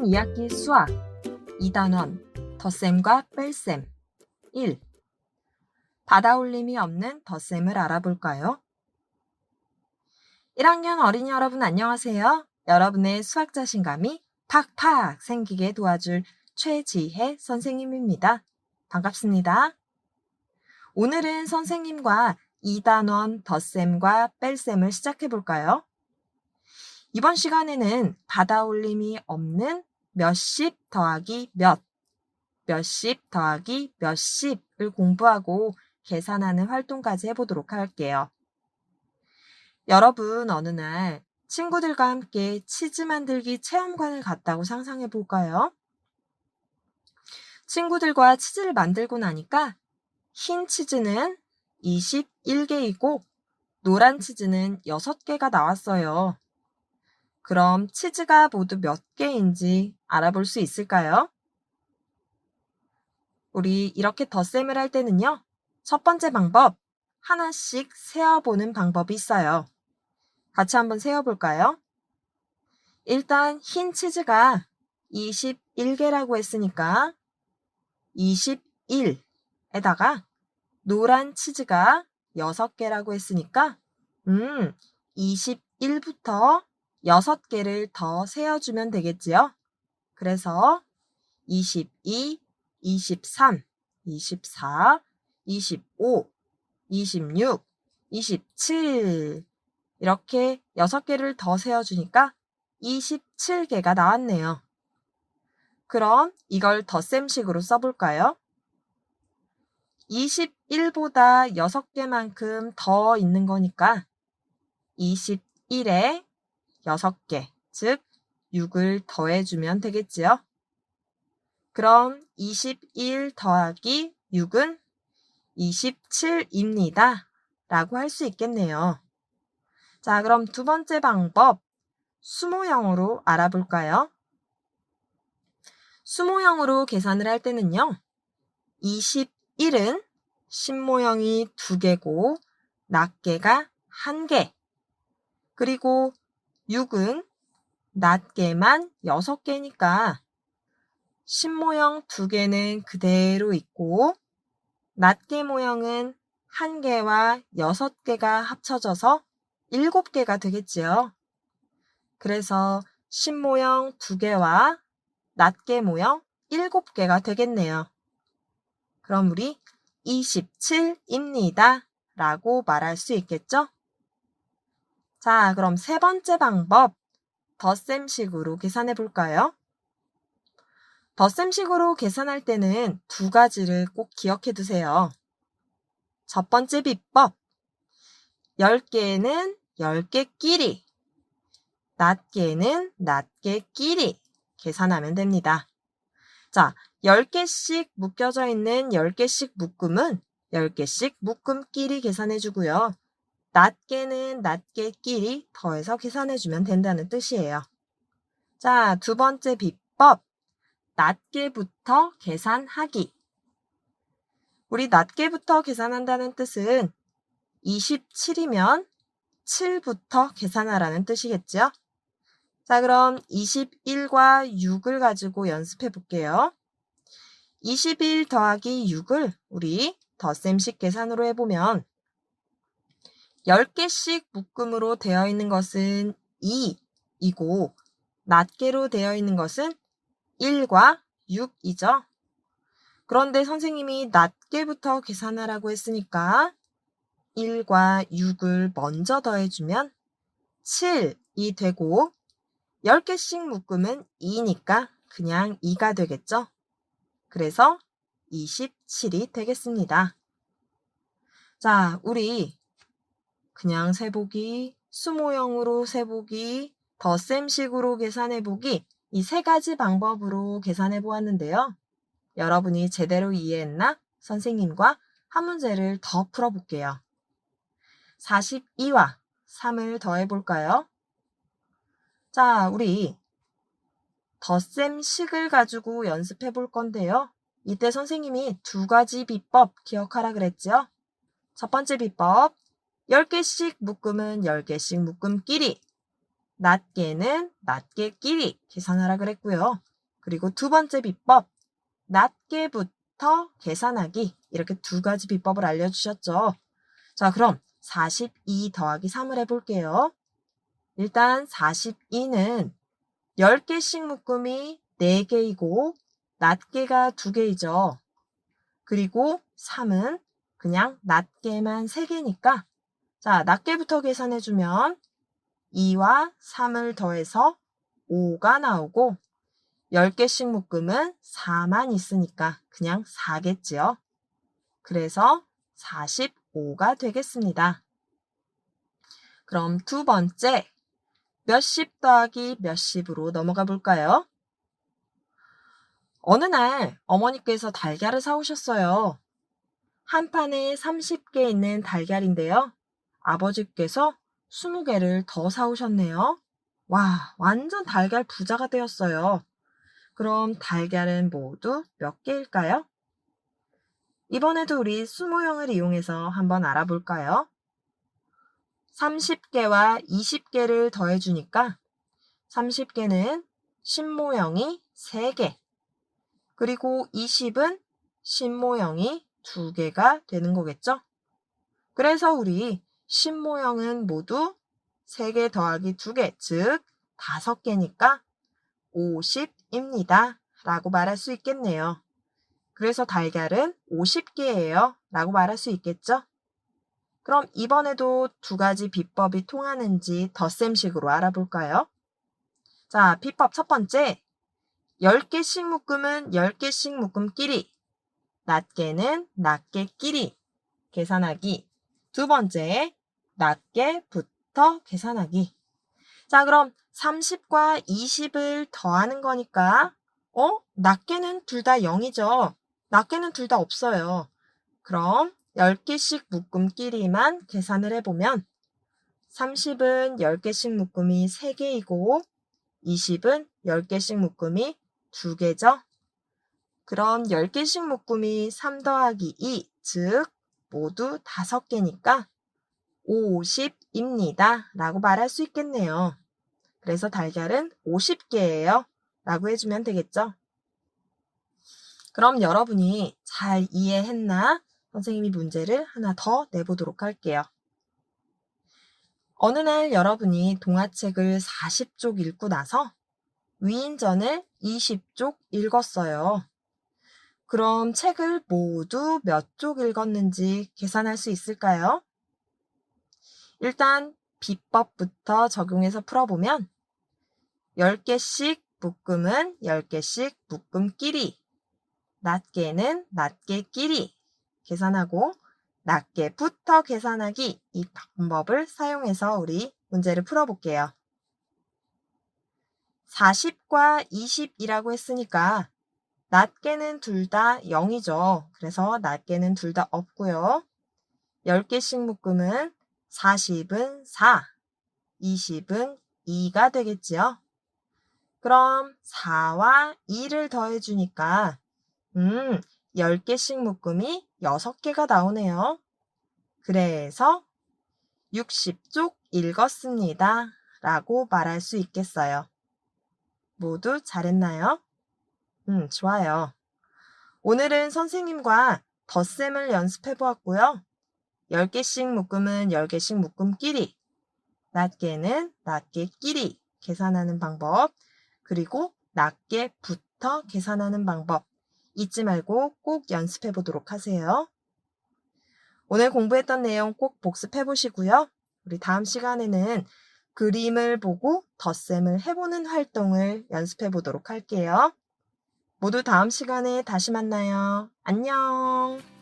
1학년 2학기 수학 2단원 덧셈과 뺄셈 1. 받아올림이 없는 덧셈을 알아볼까요? 1학년 어린이 여러분 안녕하세요. 여러분의 수학 자신감이 팍팍 생기게 도와줄 최지혜 선생님입니다. 반갑습니다. 오늘은 선생님과 2단원 덧셈과 뺄셈을 시작해 볼까요? 이번 시간에는 받아올림이 없는 몇십 더하기 몇, 몇십 더하기 몇십을 공부하고 계산하는 활동까지 해보도록 할게요. 여러분, 어느 날 친구들과 함께 치즈 만들기 체험관을 갔다고 상상해 볼까요? 친구들과 치즈를 만들고 나니까 흰 치즈는 21개이고 노란 치즈는 6개가 나왔어요. 그럼 치즈가 모두 몇 개인지 알아볼 수 있을까요? 우리 이렇게 덧셈을 할 때는요. 첫 번째 방법, 하나씩 세어보는 방법이 있어요. 같이 한번 세어볼까요? 일단 흰 치즈가 21개라고 했으니까 21에다가 노란 치즈가 6개라고 했으니까 음, 21부터 6개를 더 세어주면 되겠지요? 그래서 22, 23, 24, 25, 26, 27 이렇게 6개를 더 세어주니까 27개가 나왔네요. 그럼 이걸 덧셈식으로 써볼까요? 21보다 6개만큼 더 있는 거니까 21에 6개, 즉 6을 더해주면 되겠지요? 그럼 21 더하기 6은 27입니다. 라고 할 수 있겠네요. 자, 그럼 두 번째 방법, 수모형으로 알아볼까요? 수모형으로 계산을 할 때는요, 21은 신모형이 2개고, 낱개가 1개, 그리고 6은 낱개만 6개니까 신 모형 2개는 그대로 있고 낱개 모형은 1개와 6개가 합쳐져서 7개가 되겠지요. 그래서 신 모형 2개와 낱개 모형 7개가 되겠네요. 그럼 우리 27입니다. 라고 말할 수 있겠죠? 자, 그럼 세 번째 방법, 덧셈식으로 계산해 볼까요? 덧셈식으로 계산할 때는 두 가지를 꼭 기억해 두세요. 첫 번째 비법, 10개는 10개끼리, 낱개는 낱개끼리 계산하면 됩니다. 자, 10개씩 묶여져 있는 10개씩 묶음은 10개씩 묶음끼리 계산해 주고요. 낱개는 낱개끼리 더해서 계산해주면 된다는 뜻이에요. 자, 두 번째 비법. 낱개부터 계산하기. 우리 낱개부터 계산한다는 뜻은 27이면 7부터 계산하라는 뜻이겠죠? 자, 그럼 21과 6을 가지고 연습해 볼게요. 21 더하기 6을 우리 덧셈식 계산으로 해보면 10개씩 묶음으로 되어 있는 것은 2이고 낱개로 되어 있는 것은 1과 6이죠. 그런데 선생님이 낱개부터 계산하라고 했으니까 1과 6을 먼저 더해주면 7이 되고 10개씩 묶으면 2니까 그냥 2가 되겠죠. 그래서 27이 되겠습니다. 자, 우리 그냥 세보기, 수모형으로 세보기, 덧셈식으로 계산해보기 이 세 가지 방법으로 계산해 보았는데요. 여러분이 제대로 이해했나? 선생님과 한 문제를 더 풀어볼게요. 42와 3을 더해 볼까요? 자, 우리 덧셈식을 가지고 연습해 볼 건데요. 이때 선생님이 두 가지 비법 기억하라 그랬죠? 첫 번째 비법, 10개씩 묶음은 10개씩 묶음끼리, 낱개는 낱개끼리 계산하라 그랬고요. 그리고 두 번째 비법, 낮게부터 계산하기. 이렇게 두 가지 비법을 알려주셨죠. 자, 그럼 42 더하기 3을 해볼게요. 일단 42는 10개씩 묶음이 4개이고 낱개가 2개이죠. 그리고 3은 그냥 낱개만 3개니까 자, 낱개부터 계산해주면 2와 3을 더해서 5가 나오고 10개씩 묶음은 4만 있으니까 그냥 4겠지요. 그래서 45가 되겠습니다. 그럼 두 번째, 몇십 더하기 몇십으로 넘어가 볼까요? 어느 날 어머니께서 달걀을 사오셨어요. 한 판에 30개 있는 달걀인데요. 아버지께서 20개를 더 사오셨네요. 와, 완전 달걀 부자가 되었어요. 그럼 달걀은 모두 몇 개일까요? 이번에도 우리 수모형을 이용해서 한번 알아볼까요? 30개와 20개를 더해주니까 30개는 신모형이 3개, 그리고 20은 신모형이 2개가 되는 거겠죠? 그래서 우리 신 모형은 모두 3개 더하기 2개, 즉 5개니까 50입니다. 라고 말할 수 있겠네요. 그래서 달걀은 50개예요. 라고 말할 수 있겠죠? 그럼 이번에도 두 가지 비법이 통하는지 덧셈식으로 알아볼까요? 자, 비법 첫 번째. 10개씩 묶음은 10개씩 묶음끼리, 낱개는 낱개끼리 계산하기. 두 번째, 낱개부터 계산하기. 자, 그럼 30과 20을 더하는 거니까, 어? 낱개는 둘 다 0이죠. 낱개는 둘 다 없어요. 그럼 10개씩 묶음끼리만 계산을 해보면 30은 10개씩 묶음이 3개이고 20은 10개씩 묶음이 2개죠. 그럼 10개씩 묶음이 3 더하기 2, 즉 모두 5개니까 50입니다. 라고 말할 수 있겠네요. 그래서 달걀은 50개예요. 라고 해주면 되겠죠. 그럼 여러분이 잘 이해했나? 선생님이 문제를 하나 더 내보도록 할게요. 어느 날 여러분이 동화책을 40쪽 읽고 나서 위인전을 20쪽 읽었어요. 그럼 책을 모두 몇 쪽 읽었는지 계산할 수 있을까요? 일단 비법부터 적용해서 풀어보면 10개씩 묶음은 10개씩 묶음끼리 낱개는 낱개끼리 계산하고 낱개부터 계산하기 이 방법을 사용해서 우리 문제를 풀어볼게요. 40과 20이라고 했으니까 낱개는 둘 다 0이죠. 그래서 낱개는 둘 다 없고요. 10개씩 묶음은 40은 4, 20은 2가 되겠지요. 그럼 4와 2를 더해주니까 음, 10개씩 묶음이 6개가 나오네요. 그래서 60쪽 읽었습니다. 라고 말할 수 있겠어요. 모두 잘했나요? 음, 좋아요. 오늘은 선생님과 덧셈을 연습해 보았고요. 10개씩 묶음은 10개씩 묶음끼리, 낱개는 낱개끼리 계산하는 방법, 그리고 낱개부터 계산하는 방법 잊지 말고 꼭 연습해 보도록 하세요. 오늘 공부했던 내용 꼭 복습해 보시고요. 우리 다음 시간에는 그림을 보고 덧셈을 해보는 활동을 연습해 보도록 할게요. 모두 다음 시간에 다시 만나요. 안녕!